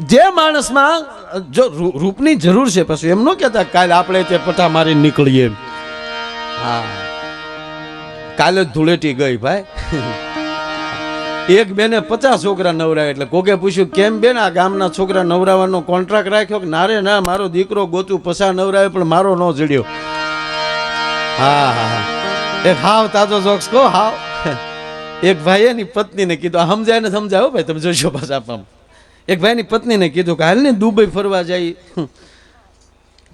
જે માણસમાં, જો રૂપની જરૂર છે પછી, એમ ન કહેતા, કાલે આપણે તે પટા મારી નીકળીએ. હા. કાલે જ ધૂળેટી ગઈ ભાઈ. એક બેને પચાસ છોકરા નવરાય એટલે કોકે પૂછ્યું, કેમ બેન આ ગામના છોકરા નવરાવાનો કોન્ટ્રાક્ટ રાખ્યો કે નારે? ના, મારો દીકરો ગોતું પસા નવરાયો, પણ મારો ન જડ્યો. હા હા હા. એક હાવ તાજો જોક્સ કહો હાવ. એક ભાઈ એની પત્નીને કીધું સમજાય ને સમજાવો ભાઈ, તમે જોશો પાછા આપમ એક ભાઈની પત્નીને કીધું કે હાલ ને દુબઈ ફરવા જાય.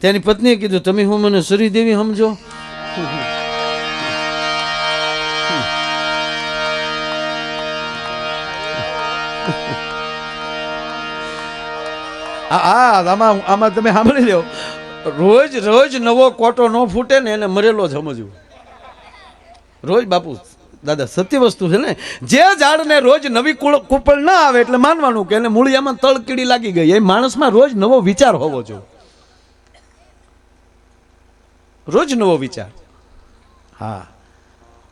તેની પત્નીએ કીધું, તમે હું મને શ્રીદેવી દેવી સમજો? આમાં આમાં તમે સાંભળી લો. રોજ રોજ નવો કોટો ન ફૂટે ને એને મરેલો જ સમજવું. રોજ બાપુ દાદા, સત્ય વસ્તુ છે ને, જે ઝાડને રોજ નવી કુપળ ના આવે એટલે માનવાનું કે એને મૂળિયામાં તળકીડી લાગી ગઈ. એ માણસમાં રોજ નવો વિચાર હોવો જોઈએ. રોજ નવો વિચાર. હા.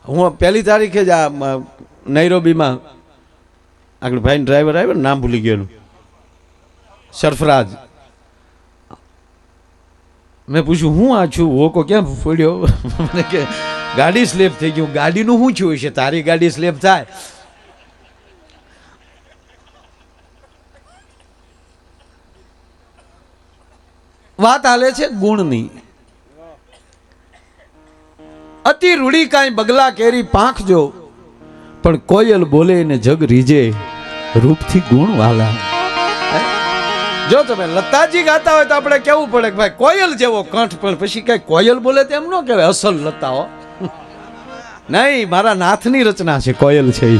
હું પહેલી તારીખે જ આ નૈરોબીમાં આગળ ભાઈ ડ્રાઈવર આવ્યો નામ ભૂલી ગયેલું સરફરાજ મેં પૂછ્યું, હું આ છું? હોકો કેમ ફોડ્યો? મને કે ગાડી સ્લેપ થઈ ગયું. ગાડીનું શું થયું છે? તારી ગાડી સ્લેપ થાય. વાત હાલે છે ગુણની. અતિ રૂડી કાંઈ બગલા કેરી પાંખજો, પણ કોયલ બોલે ને જગ રીજે, રૂપથી ગુણ વાલા. જો તમે લતાજી ગાતા હોય તો આપણે કેવું પડે કે ભાઈ કોયલ જેવો કંઠ, પણ પછી કઈ કોયલ બોલે તેમ ન કહેવાય. અસલ લતા હો. નહીં, મારા નાથની રચના છે, કોયલ છે.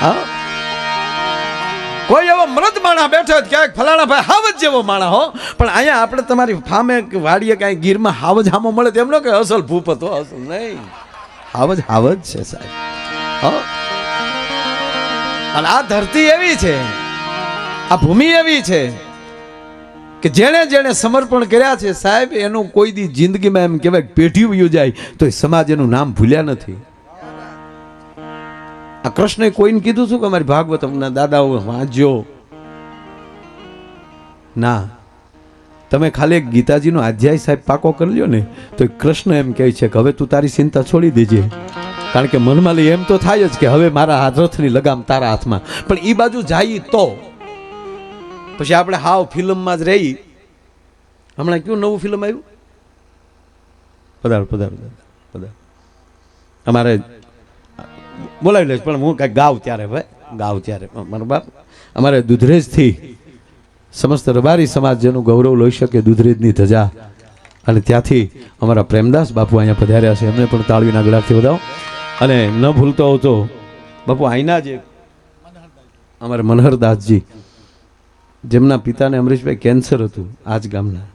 હા? કોઈ એવો મૃત માણા બેઠો ક્યાંક ફલાણા ભાઈ હાવજ જેવો માણા, હો. પણ અહીંયા આપણે તમારી ફામે વાડીએ કાંઈ ગીરમાં હાવજ હામો મળે તેમ ન કે અસલ ભૂપ હતો, અસલ નહીં. હાવજ હાવજ છે સાહેબ. હો? અને આ ધરતી એવી છે, આ ભૂમિ એવી છે કે જેણે જેણે સમર્પણ કર્યા છે, સાહેબ, એનું કોઈ દી જિંદગીમાં એમ કહેવાય પેઢી વયું તો એ સમાજ એનું નામ ભૂલ્યા નથી. આ કૃષ્ણએ કોઈને કીધું શું કે અમારી ભાગવતમના દાદાઓ વાંચજો ના. તમે ખાલી એક ગીતાજીનો અધ્યાય સાહેબ પાકો કરી લ્યો ને, તો કૃષ્ણ એમ કહે છે કે હવે તું તારી ચિંતા છોડી દેજે. કારણ કે મનમાં એમ તો થાય જ કે હવે મારા રથની લગામ તારા હાથમાં. પણ એ બાજુ જાય તો. પછી આપણે હાવ ફિલ્મમાં જ રહી. હમણાં કયું નવું ફિલ્મ આવ્યું? પધારો પધારો પધાર. અમારે, બોલાવી લઈશ, પણ હું કાંઈક ગાવ ત્યારે, ભાઈ. ગાવ ત્યારે મારો બાપ. અમારે દુધરેજથી સમસ્ત રબારી સમાજ જેનું ગૌરવ લઈ શકે દુધરેજની ધજા. અને ત્યાંથી અમારા પ્રેમદાસ બાપુ અહીંયા પધાર્યા છે. એમને પણ તાળવીના ગળાથી વધાવો. અને ન ભૂલતો હોતો બાપુ અહીંના જ અમારે મનહરદાસજી જેમના પિતાને અમરીશભાઈ કેન્સર હતું આ જ ગામના.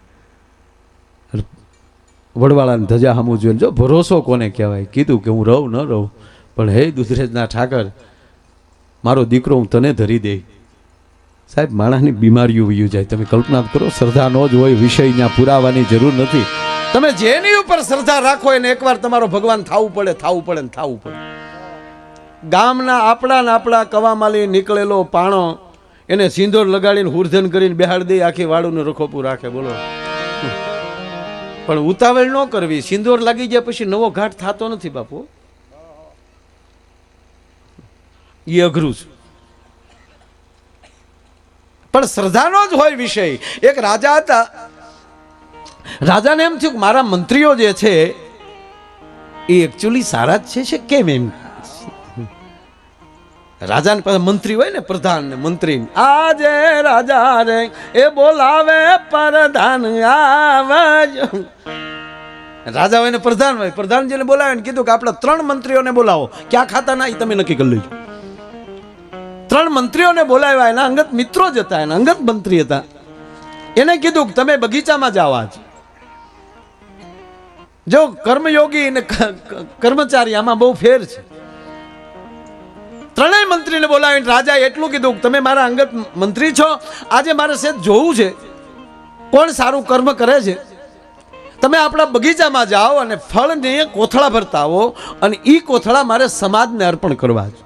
વડવાળાની ધજા હમું જોઈને, જો ભરોસો કોને કહેવાય? કીધું કે હું રહું, ન રહું. પણ હે દુધરેજના ઠાકર, મારો દીકરો હું તને ધરી દઈ સાહેબ, માણસની બીમારીઓ વયું જાય. તમે કલ્પના કરો, શ્રદ્ધા ન જ હોય, વિષય અહીંયા પુરાવાની જરૂર નથી. તમે જેની ઉપર શ્રદ્ધા રાખો, એને એકવાર તમારો ભગવાન થાવું પડે થાવું પડે ને થાવું પડે. ગામના આપણા ને આપણા કવામાલી નીકળેલો પાણો એને સિંદોર લગાડીને હુરધન કરીને બેહાડ દઈ આખી વાળુને રખોપું રાખે, બોલો. પણ ઉતાવળ ન કરવી. સિંદોર લાગી જાય પછી નવો ઘાટ થતો નથી બાપુ. એ અઘરું છે. પણ શ્રદ્ધાનો જ હોય વિષય. એક રાજા હતા. રાજાને એમ થયું કે મારા મંત્રીઓ જે છે, એ એકચ્યુઅલી સારા જ છે કેમ એમ? રાજાને પાસે મંત્રી હોય ને પ્રધાન ને મંત્રી આજે રાજા રે એ બોલાવે પ્રધાન આવજ. રાજા હોય ને પ્રધાન હોય. પ્રધાનજીને બોલાવે ને કીધું કે આપણે ત્રણ મંત્રીઓને બોલાવો. ક્યાં ખાતા ના એ તમે નક્કી કરી લેજો. ત્રણ મંત્રીઓને બોલાવ્યા એના અંગત મિત્રો જ હતા એના અંગત મંત્રી હતા. એને કીધું કે તમે બગીચામાં જાઓ આજ. જો કર્મયોગી અને કર્મચારી આમાં બહુ ફેર છે. ત્રણેય મંત્રીને બોલાવીને રાજાએ એટલું કીધું તમે મારા અંગત મંત્રી છો. આજે મારે સેજ જોવું છે. કોણ સારું કર્મ કરે છે? તમે આપણા બગીચામાં જાઓ અને ફળને કોથળા ભરતા આવો અને એ કોથળા મારે સમાજને અર્પણ કરવા છે.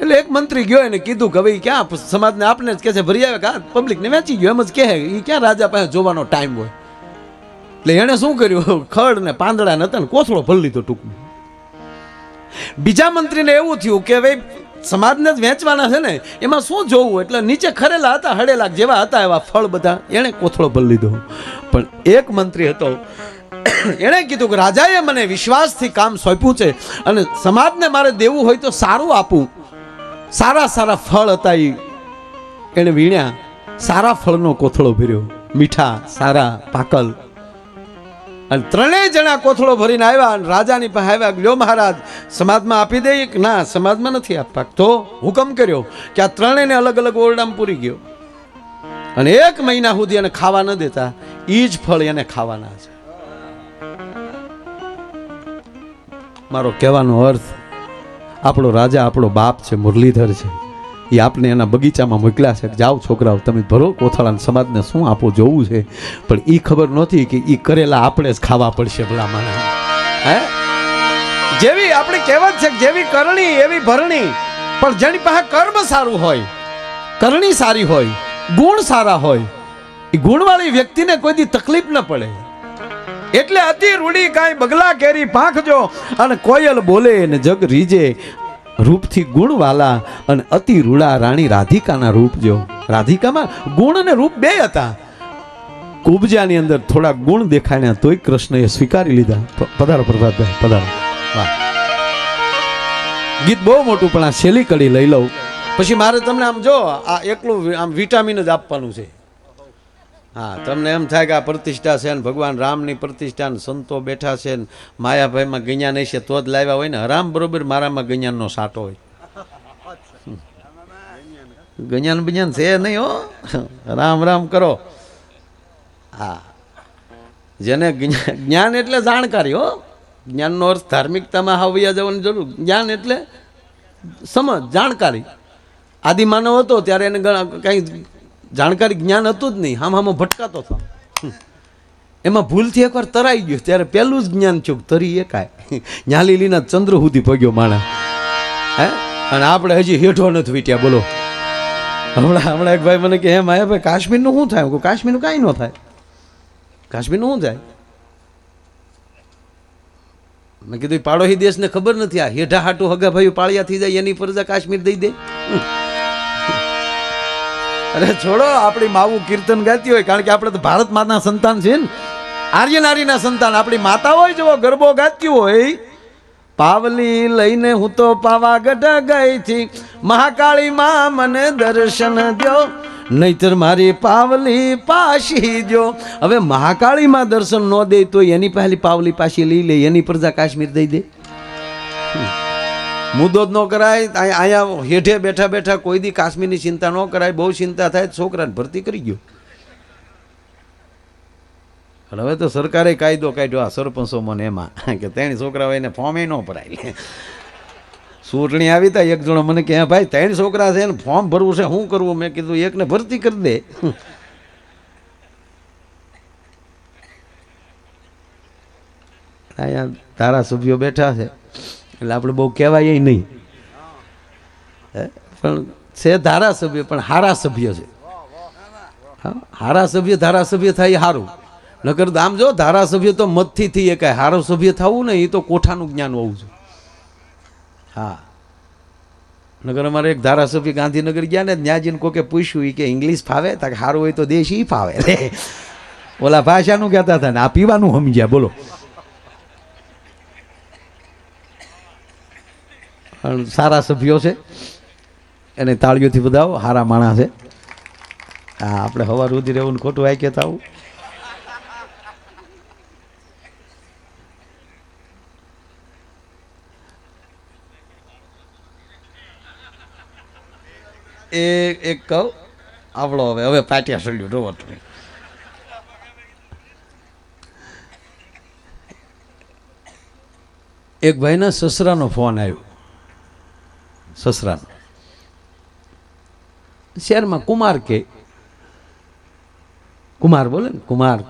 એટલે એક મંત્રી ગયો એને કીધું કે ભાઈ ક્યાં સમાજને આપને જ કે છે, ભરી આવે કા પબ્લિકને વેચી ગયો, એમ જ કહે એ ક્યાં રાજા પાસે જોવાનો ટાઈમ હોય? એટલે એણે શું કર્યું? ખડ ને પાંદડા ને હતા ને કોથળો ભરી લીધો ટૂંકમાં. બીજા મંત્રીને એવું થયું કે ભાઈ, સમાજને જ વેચવાના છે ને, એમાં શું જોવું? એટલે નીચે ખરેલા હતા, હડેલા જેવા હતા એવા ફળ બધા. એણે કોથળો ભરી લીધો. પણ એક મંત્રી હતો, એણે કીધું કે, રાજાએ મને વિશ્વાસથી કામ સોંપ્યું છે અને સમાજને મારે દેવું હોય તો સારું આપું. સારા સારા ફળ હતા એ એણે વીણ્યા. સારા ફળનો કોથળો ભર્યો. મીઠા, સારા, પાકલ. અને ત્રણેય જણા કોથળો ભરીને આવ્યા અને રાજાની પાસે આવ્યા લ્યો મહારાજ, સમાજમાં આપી દઈએ કે ના, સમાજમાં નથી આપવા તો હુકમ કર્યો કે આ ત્રણેયને અલગ અલગ ઓરડામાં પૂરી ગયો. અને એક મહિના સુધી એને ખાવા ન દેતા. એ જ ફળ એને ખાવાના છે. મારો કહેવાનો અર્થ, આપણો રાજા આપણો બાપ છે, મુરલીધર છે. એ આપને એના બગીચામાં મોકલ્યા છે જાઓ છોકરાઓ, તમે ભરો કોથળાને સમાજને શું આપો જોવું છે? પણ એ ખબર નહોતી કે એ કરેલા આપણે જ ખાવા પડશે ભલા હે? જેવી આપણે કહેવત છે જેવી કરણી એવી ભરણી. પણ જેની પાસે કર્મ સારું હોય, કરણી સારી હોય, ગુણ સારા હોય એ ગુણવાળી વ્યક્તિને કોઈ દી તકલીફ ન પડે. એટલે અતિ રૂડી કાંઈ બગલા કેરી પાંખજો અને કોયલ બોલે ને જગ રીજે. રૂપથી ગુણવાલા અને અતિ રૂડા રાણી રાધિકાના રૂપ જો. રાધિકામાં ગુણ અને રૂપ બે હતા. કુબજાની અંદર થોડા ગુણ દેખાડ્યા તોય કૃષ્ણએ સ્વીકારી લીધા. પધારો પ્રભાતભાઈ, પધારો. ગીત બહુ મોટું, પણ આ શેલી કડી લઈ લઉં. પછી મારે તમને આમ જો, આ એકલું આમ વિટામિન જ આપવાનું છે. હા, તમને એમ થાય કે આ પ્રતિષ્ઠા છે ને ભગવાન રામની પ્રતિષ્ઠા ને સંતો બેઠા છે ને માયાભાઈમાં ગણ્યા નહીં છે, તો જ લાવ્યા હોય ને. હરામ બરોબર મારામાં ગણ્યાનનો સાટો હોય. ગણ્યાન બન્યાન છે નહીં હો. રામ રામ કરો. હા. જેને જ્ઞાન એટલે જાણકારી હો. જ્ઞાનનો અર્થ ધાર્મિકતામાં આવ્યા જવાની જરૂર. જ્ઞાન એટલે સમજ, જાણકારી. આદિમાનવ હતો ત્યારે એને કાંઈ જાણકારી જ્ઞાન હતું જ નહીં. આમ આમાં ભટકાતો હતો એમાં ભૂલથી એકવાર તરાઈ ગયો. ત્યારે પહેલું જ જ્ઞાન ચૂક તરી એકાય ન્યાલીલીના ચંદ્ર સુધી પગ્યો માણા હે? અને આપણે હજી હેઠો નથી વીટ્યા, બોલો. હમણાં હમણાં એક ભાઈ મને કે એમ આયા ભાઈ, કાશ્મીરનું શું થાય? કાશ્મીરનું કાંઈ ન થાય. કાશ્મીરનું શું થાય? મેં કીધું પાડોશી દેશને ખબર નથી આ હેઠા હાટું હગા ભાઈઓ પાળિયા થઈ જાય, એની પરજા કાશ્મીર દઈ દે. અરે છોડો, આપણી માવું કીર્તન ગાતી હોય, કારણ કે આપણે તો ભારત માતાના સંતાન છે ને. આર્ય નારીના સંતાન, આપણી માતા હોય જેવો ગરબો ગાતી હોય. પાવલી લઈને હું તો પાવાગઢ ગઈ થી. મહાકાળી માં મને દર્શન દ્યો, નહીતર મારી પાવલી પાછી દ્યો. હવે મહાકાળીમાં દર્શન ન દે તો એની પહેલી પાવલી પાછી લઈ લે, એની પ્રજા કાશ્મીર દઈ દે. મુદ્દો જ ન કરાય અહીંયા હેઠે બેઠા બેઠા કોઈ દી કાશ્મીરની ચિંતા ન કરાય, બહુ ચિંતા થાય છોકરાને ભરતી કરી ગયો. પણ હવે તો સરકારે કાયદો કાઢ્યો, આ સરપંચોમાં મને એમાં, કે તેણી છોકરા હોય એને ફોર્મે ન ભરાય. ચૂંટણી આવી તા, એક જણો મને કે ભાઈ, ત્રણ છોકરા છે એને ફોર્મ ભરવું છે શું કરવું? મેં કીધું, એકને ભરતી કરી દે. અહીંયા ધારાસભ્યો બેઠા છે. એટલે આપણે બહુ કહેવાય નહીં. પણ છે ધારાસભ્ય, પણ હારા સભ્ય છે. હા હારા સભ્ય ધારાસભ્ય થાય સારું નકર આમ જો ધારાસભ્ય તો મતથી થઈ કાંઈ હારો સભ્ય થવું ને એ તો કોઠાનું જ્ઞાન હોવું જોઈએ. હા. નગર અમારે એક ધારાસભ્ય ગાંધીનગર ગયા ને ન્યાજીને કોકે પૂછ્યું એ કે ઇંગ્લિશ ફાવે? તા સારું હોય તો દેશ ઈ ફાવે. ઓલા ભાષાનું કહેતા હતા ને, આ પીવાનું સમજ્યા, બોલો. સારા સભ્યો છે. એને તાળીઓથી બધાઓ સારા માણસ છે. હા આપણે હવા સુધી રહેવું ખોટું આઈ કહેતા આવું. એ એક કહું, આવડો હવે હવે પાટિયા સળ્યું રોવો તમે. એક ભાઈના સસરાનો ફોન આવ્યો. સસરાનો. શહેરમાં કુમાર કે, કુમાર બોલે ને, કુમાર.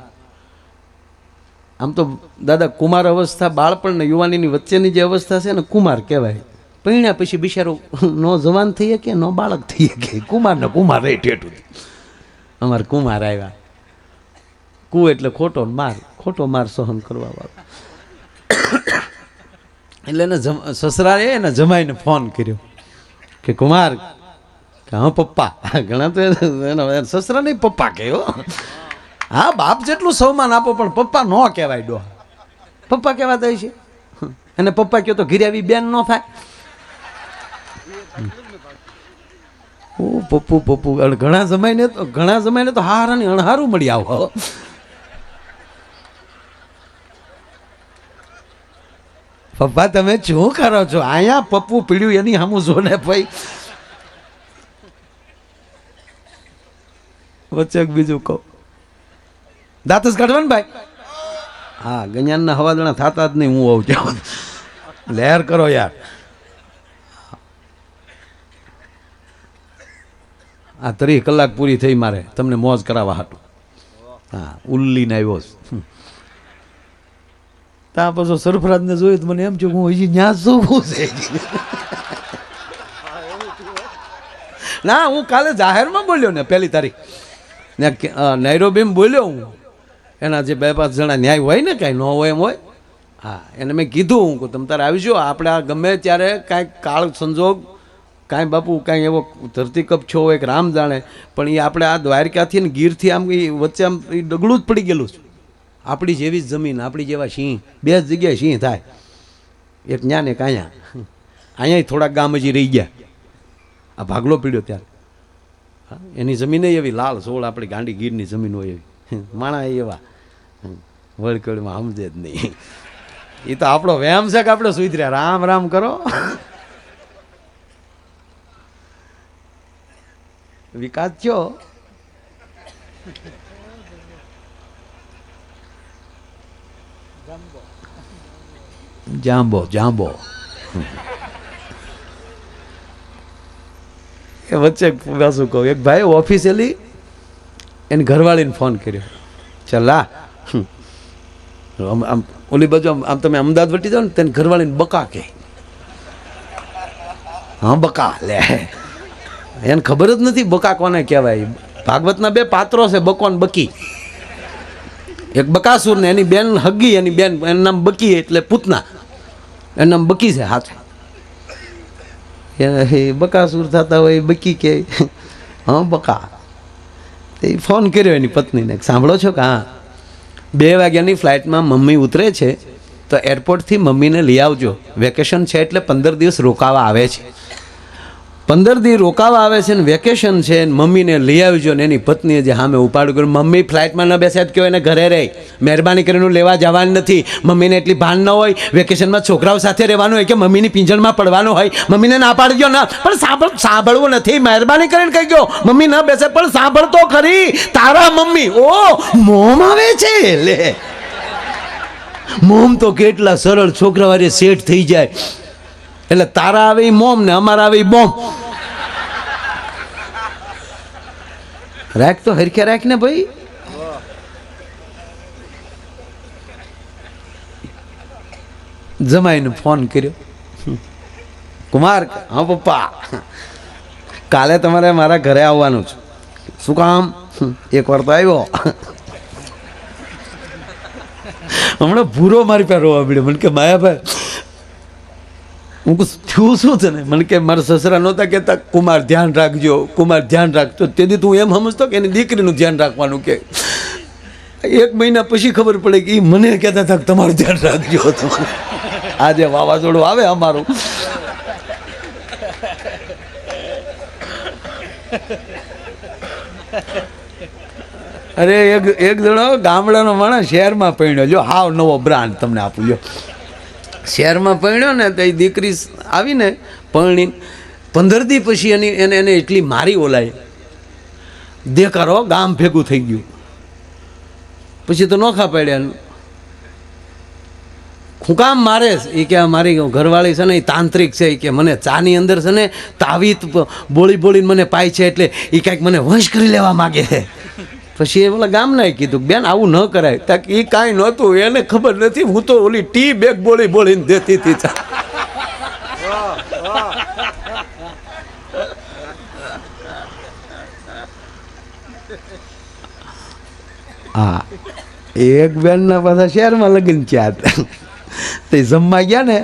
આમ તો દાદા, કુમાર અવસ્થા બાળપણ ને યુવાનીની વચ્ચેની જે અવસ્થા છે ને કુમાર કહેવાય. પૈણ્યા પછી બિચારો નો જવાન થઈ કે નો બાળક થઈ કે કુમાર ને કુમાર રે ઠેઠું અમારે કુમાર આવ્યા. કુ એટલે ખોટો માર. ખોટો માર સહન કરવા વાળો. એટલે એને સસરાએ એને જમાઈને ફોન કર્યો. કે કુમાર હા, પપ્પા. ઘણા તો એનો સસરા નહીં, પપ્પા કહે, હા. બાપ જેટલું સૌમાન આપો, પણ પપ્પા ન કહેવાય ડો. પપ્પા કહેવા દે છે. અને પપ્પા કહો તો ઘીરે બેન ન થાય. ઓ પપ્પુ પપ્પુ ઘણા જમાઈને તો ઘણા જમાઈને તો હારાની અણહારું મળી આવો પપ્પા, તમે શું કરો છો? અહીંયા પપ્પુ પીડ્યું, એની સામું જો ને ભાઈ. વચ્ચે બીજું કહો. દાંત જ કાઢવા ને ભાઈ? હા, ગણ્યાનના હવાદણા થતા જ નહીં, હું આવું ત્યાં. લહેર કરો યાર. આ ત્રીસ કલાક પૂરી થઈ મારે. તમને મોજ કરાવવા હાટું. હા, ઉલ્લીને આવ્યો ત્યાં પાછો સરફરાજને જોયું મને એમ છે હું હજી ન્યા શું છે. ના, હું કાલે જાહેરમાં બોલ્યો ને પહેલી તારીખ. ને નૈરોબીમ બોલ્યો હું. એના જે બે પાંચ જણા ન્યાય હોય ને કાંઈ ન હોય એમ હોય. હા, એને મેં કીધું હું કે તમે તારે આવીશું આપણે આ ગમે ત્યારે કાંઈક કાળ સંજોગ, કાંઈ બાપુ કાંઈ એવો ધરતીકપ છો, એક રામ જાણે, પણ એ આપણે આ દ્વારકાથી ને ગીરથી આમ એ વચ્ચે આમ એ ડગલું જ પડી ગયેલું છે. આપણી જેવી જ જમીન, આપણી જેવા સિંહ. બે જ જગ્યાએ સિંહ થાય. એક ન્યા ને એક અહીંયા થોડાક ગામ હજી રહી ગયા. આ ભાગલો પીડ્યો ત્યારે. એની જમીન એવી, લાલ, સોળ આપણી ગાંડી ગીરની જમીન હોય એવી. માણા એવા. વળકળમાં સમજે જ નહીં. એ તો આપણો વ્યાયામ છે કે આપણે સુધર્યા? રામ રામ કરો. વિકાસ થયો. જાંબો જાંબો. એ વચ્ચે શું કહું? એક ભાઈ ઓફિસેલી એને ઘરવાળીને ફોન કર્યો. ચલા. આમ આમ, ઓલી બાજુ આમ આમ તમે અમદાવાદ વટી જાઓ ને તેને ઘરવાળીને બકા કે હા, બકા, લે. એને ખબર જ નથી બકા કોને કહેવાય. ભાગવતના બે પાત્રો છે, બકો બકી. એક બકાસુર ને એની બેન હગી, એની બેન, એનું નામ બકી એટલે પૂતના. એનું નામ બકી છે હાથે. એ બકાસુર થતા હોય, બકી કે. હા, બકા. તે ફોન કર્યો એની પત્નીને. સાંભળો છો કે? હા. બે વાગ્યાની ફ્લાઇટમાં મમ્મી ઉતરે છે, તો એરપોર્ટથી મમ્મીને લઈ આવજો. વેકેશન છે એટલે પંદર દિવસ રોકાવા આવે છે. પંદર દી રોકાવા આવે છે ને વેકેશન છે ને મમ્મીને લઈ આવજો ને એની પત્નીએ જે સામે ઉપાડ કર્યું. મમ્મી ફ્લાઇટમાં ન બેસે જ કહો એને ઘરે રહે. મહેરબાની કરીને લેવા જવાનું નથી. મમ્મીને એટલી ભાન ન હોય. વેકેશનમાં છોકરાઓ સાથે રહેવાનું હોય કે મમ્મીની પિંજણમાં પડવાનું હોય. મમ્મીને ના પાડજો ના. પણ સાંભળ, સાંભળવું નથી. મહેરબાની કરીને કહી ગયો મમ્મી ન બેસે, પણ સાંભળતો ખરી. તારા મમ્મી, ઓ, મોમ આવે છે. લે. મોમ તો કેટલા સરળ છોકરાવાળી સેટ થઈ જાય. એટલે તારા આવે મોમ ને અમારા આવે બોમ. રાખ તો હરખે રાખ ને ભાઈ. જમાઈને ફોન કર્યો. કુમાર, હા પપ્પા. કાલે તમારે મારા ઘરે આવવાનું છે. શું કામ? એક વાર તો આવ્યો. હમણાં ભૂરો મારી પાસે રોવા મળ્યો. મને કે, માયાભાઈ હું થયું શું છે ને? મને કે મારા સસરા નહોતા કહેતા, કુમાર, ધ્યાન રાખજો, કુમાર, ધ્યાન રાખજો તેથી તું એમ સમજતો કે એની દીકરીનું ધ્યાન રાખવાનું કે? એક મહિના પછી ખબર પડે કે એ મને કહેતા હતા કે તમારું ધ્યાન રાખજો. તમે આજે વાવાઝોડું આવે અમારું. અરે એક એક જણો ગામડાનો માણસ શહેરમાં પહેણ્યો જો હાવ નવો બ્રાન્ડ તમને આપું જો શહેરમાં પરણ્યો ને તો એ દીકરી આવીને પરણી પંદર દી પછી એની એને એને એટલી મારી ઓલાય. દેકારો ગામ ભેગું થઈ ગયું. પછી તો નોખા પડ્યા. હું કામ મારે એ કે મારી ઘરવાળી છે ને એ તાંત્રિક છે. એ કે મને ચાની અંદર છે ને, તાવીત બોળી બોળીને મને પાય છે એટલે એ કાંઈક મને વંશ કરી લેવા માગે છે. પછી એ ઓલા ગામનાએ કીધું, બેન, આવું ન કરાય. તાક એ કાંઈ નહોતું, એને ખબર નથી, હું તો ઓલી ટી બેગ બોલી બોલીને દેતી હતી હા, એક બેનના પાછા શહેરમાં લગીને ચાર તે જમવા ગયા ને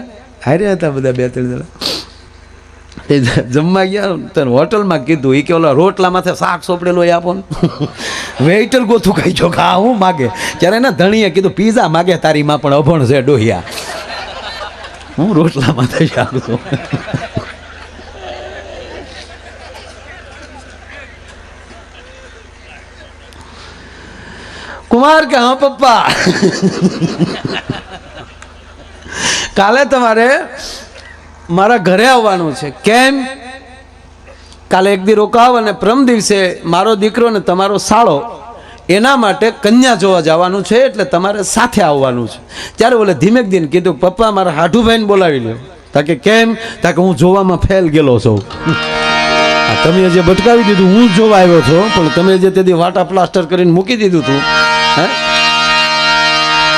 હારે હતા બધા બે ત્રણ જણા. જમવા ગયા તને હોટલમાં કીધું એ કે ઓલા રોટલા માથે શાક સોપડેલો એ આપો વેઇટર ગોથું ખાઈ છો ખા હું માગે? ત્યારે એના ધણીએ કીધું, પીઝા માગે તારી માં, પણ અભણ છે ડોહિયા. હું રોટલા માથે શાક છું કુમાર કે, હા, પપ્પા. કાલે તમારે મારા ઘરે આવવાનું છે. કેમ? કાલે એક દી રોકાવ અને પ્રમ દિવસે મારો દીકરો ને તમારો સાળો એના માટે કન્યા જોવા જવાનું છે એટલે તમારે સાથે આવવાનું છે. ત્યારે બોલે ધીમેક દિન કીધું, પપ્પા, મારા હાઠુભાઈને બોલાવી લ્યો. તાકે કેમ? તાકે હું જોવામાં ફેલ ગયેલો છું. તમે જે ભટકાવી દીધું, હું જોવા આવ્યો છો, પણ તમે જે તેથી વાટા પ્લાસ્ટર કરીને મૂકી દીધું તું, હે?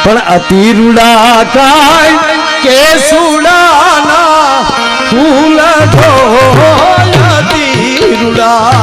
પણ અતિરુડા કાય કે સુડાના ફૂલ ધોયા અતિરુડા